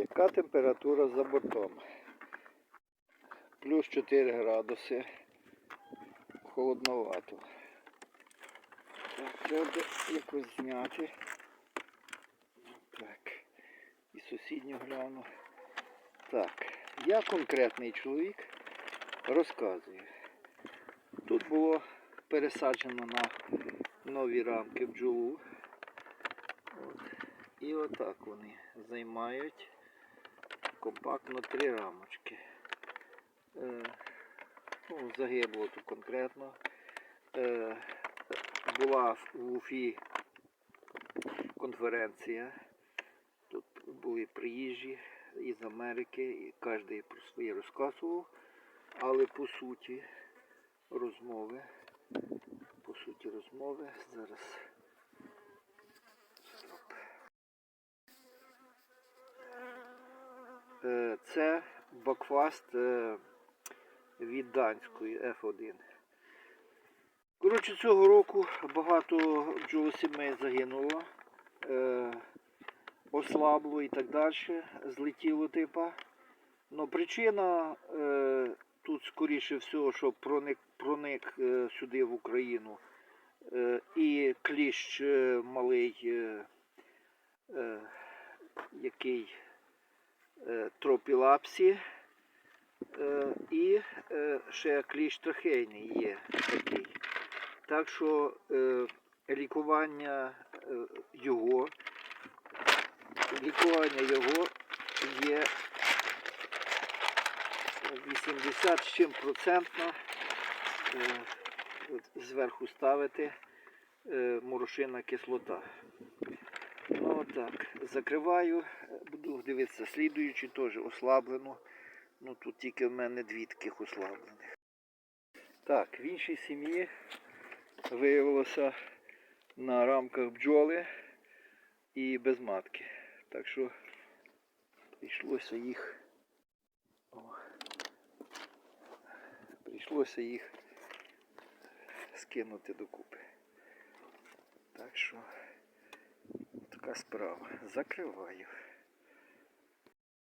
Яка температура за бортом? Плюс 4 градуси. Холодновато. Так, треба якось зняти. Так. І сусідню гляну. Так, я конкретний чоловік розказую. Тут було пересаджено на нові рамки бджолу. От. І отак вони займають компактно три рамочки. Е, ну, загибло тут конкретно. Е, була в Уфі конференція. Тут були приїжджі із Америки, і кожен про своє розказував, але по суті розмови. По суті розмови зараз. Стоп. Е, Це бакфаст е, від данської F1. Коротше, цього року багато бджолосімей загинуло, е, ослабло і так далі, злетіло типа. Но причина е, тут скоріше всього, що проник, проник е, сюди в Україну е, і кліщ е, малий, е, е, який е, тропілапсі, е, і е, ще кліщ трахейний є такий. Так що е, лікування е, його, лікування його є 80 з чим процентно е, зверху ставити е, морошинна кислота. Ну так, закриваю, буду дивитися, слідуючи теж ослаблено. Ну тут тільки в мене дві таких ослаблених. Так, в іншій сім'ї виявилося на рамках бджоли і без матки. Так що прийшлося їх. О, прийшлося їх скинути докупи. Так що така справа. Закриваю.